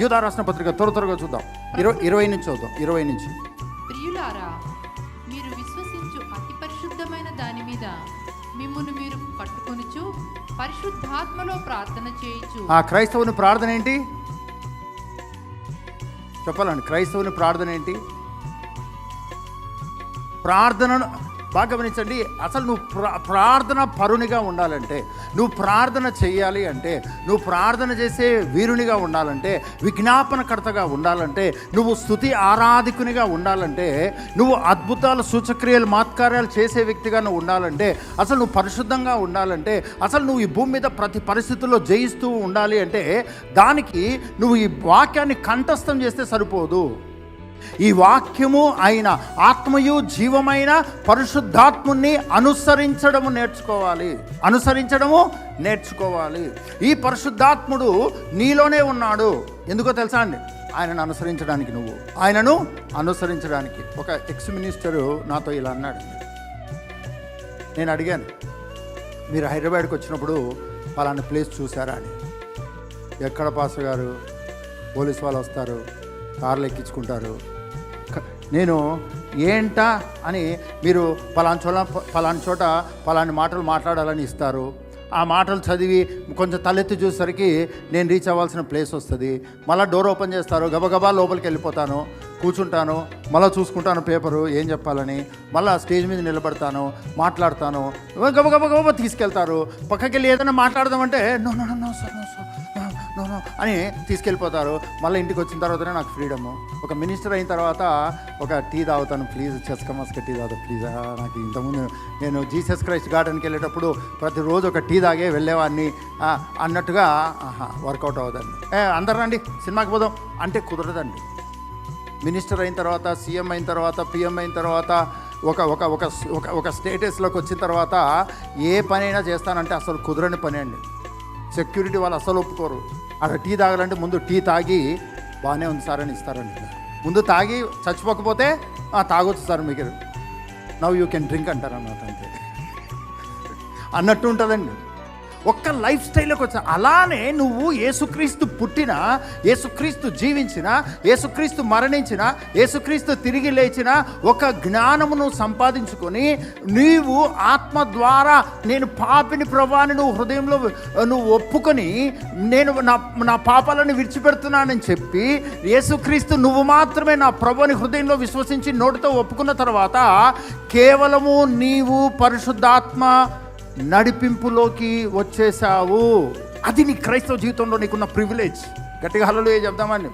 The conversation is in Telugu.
యూదా రాసిన పత్రిక త్వర త్వరగా చూద్దాం. ఇరవై ఇరవై నుంచి చూద్దాం. ఇరవై నుంచి. ప్రియులారా మీరు విశ్వసించు అతి పరిశుద్ధమైన దాని మీద మిమ్మును మీరు కట్టుకొనుచు పరిశుద్ధాత్మలో ప్రార్థన చేయొచ్చు ఆ క్రైస్తవుని ప్రార్థన ఏంటి? చెప్పాలండి క్రైస్తవుని ప్రార్థన ఏంటి? ప్రార్థనను బాగా గమనించండి అసలు నువ్వు ప్రార్థన పరునిగా ఉండాలంటే నువ్వు ప్రార్థన చేయాలి అంటే నువ్వు ప్రార్థన చేసే వీరునిగా ఉండాలంటే విజ్ఞాపనకర్తగా ఉండాలంటే నువ్వు స్థుతి ఆరాధికునిగా ఉండాలంటే నువ్వు అద్భుతాలు సూచక్రియలు మాత్కార్యాలు చేసే వ్యక్తిగా నువ్వు ఉండాలంటే అసలు నువ్వు పరిశుద్ధంగా ఉండాలంటే అసలు నువ్వు ఈ భూమి మీద ప్రతి పరిస్థితుల్లో జయిస్తూ ఉండాలి అంటే దానికి నువ్వు ఈ వాక్యాన్ని కంఠస్థం చేస్తే సరిపోదు. ఈ వాక్యము ఆయన ఆత్మయు జీవమైన పరిశుద్ధాత్ముని అనుసరించడము నేర్చుకోవాలి. అనుసరించడము నేర్చుకోవాలి. ఈ పరిశుద్ధాత్ముడు నీలోనే ఉన్నాడు. ఎందుకో తెలుసా అండి? ఆయనను అనుసరించడానికి నువ్వు. ఆయనను అనుసరించడానికి. ఒక ఎక్స్ మినిస్టరు నాతో ఇలా అన్నాడు. నేను అడిగాను మీరు హైదరాబాద్కి వచ్చినప్పుడు పలానా ప్లేస్ చూసారా అని. ఎక్కడ పాస్ గారు? పోలీస్ వాళ్ళు వస్తారు. కార్లు ఎక్కించుకుంటారు. నేను ఏంటా అని మీరు పలాని చోట పలాని చోట పలాని మాటలు మాట్లాడాలని ఇస్తారు. ఆ మాటలు చదివి కొంచెం తలెత్తి చూసేసరికి నేను రీచ్ అవ్వాల్సిన ప్లేస్ వస్తుంది. మళ్ళీ డోర్ ఓపెన్ చేస్తారు. గబగబా లోపలికి వెళ్ళిపోతాను. కూర్చుంటాను. మళ్ళీ చూసుకుంటాను పేపరు ఏం చెప్పాలని. మళ్ళీ స్టేజ్ మీద నిలబడతాను. మాట్లాడతాను. గబగబ గబగబ తీసుకెళ్తారు. పక్కకి వెళ్ళి ఏదైనా మాట్లాడదామంటే no no no sir no sir అని తీసుకెళ్ళిపోతారు. మళ్ళీ ఇంటికి వచ్చిన తర్వాతనే నాకు ఫ్రీడమ్ ఒక మినిస్టర్ అయిన తర్వాత ఒక టీ తాగుతాను ప్లీజ్ చెస్క మస్క టీ తాగుతా ప్లీజ్ నాకు ఇంతకుముందు నేను జీసస్ క్రైస్ట్ గార్డెన్కి వెళ్ళేటప్పుడు ప్రతిరోజు ఒక టీ తాగే వెళ్ళేవాడిని అన్నట్టుగా ఆహా వర్కౌట్ అవ్వదండి ఏ అందరు రండి సినిమాకి పోదాం అంటే కుదరదండి. మినిస్టర్ అయిన తర్వాత సీఎం అయిన తర్వాత పిఎం అయిన తర్వాత ఒక ఒక ఒక ఒక ఒక స్టేటస్లోకి వచ్చిన తర్వాత ఏ పనైనా చేస్తానంటే అసలు కుదరని పని అండి. సెక్యూరిటీ వాళ్ళు అసలు ఒప్పుకోరు. అక్కడ టీ తాగాలంటే ముందు టీ తాగి బాగానే ఉంది సార్ అని ఇస్తారంట ముందు తాగి చచ్చిపోకపోతే తాగొచ్చు సార్ మీకు. నవ్ యూ కెన్ డ్రింక్ అంటారు అన్నమాట అంతే. అన్నట్టు ఉంటుందండి. ఒక్క లైఫ్ స్టైల్లోకి వచ్చా. అలానే నువ్వు యేసుక్రీస్తు పుట్టిన యేసుక్రీస్తు జీవించిన యేసుక్రీస్తు మరణించిన యేసుక్రీస్తు తిరిగి లేచిన ఒక జ్ఞానమును సంపాదించుకొని నీవు ఆత్మ ద్వారా నేను పాపిని ప్రభాని నువ్వు హృదయంలో నువ్వు ఒప్పుకొని నేను నా నా పాపాలను విడిచిపెడుతున్నానని చెప్పి యేసుక్రీస్తు నువ్వు మాత్రమే నా ప్రభుని హృదయంలో విశ్వసించి నోటితో ఒప్పుకున్న తర్వాత కేవలము నీవు పరిశుద్ధాత్మ నడిపింపులోకి వచ్చేసావు అది నీ క్రైస్తవ జీవితంలో నీకున్న ప్రివిలేజ్ గట్టిగా హలో చెప్దామని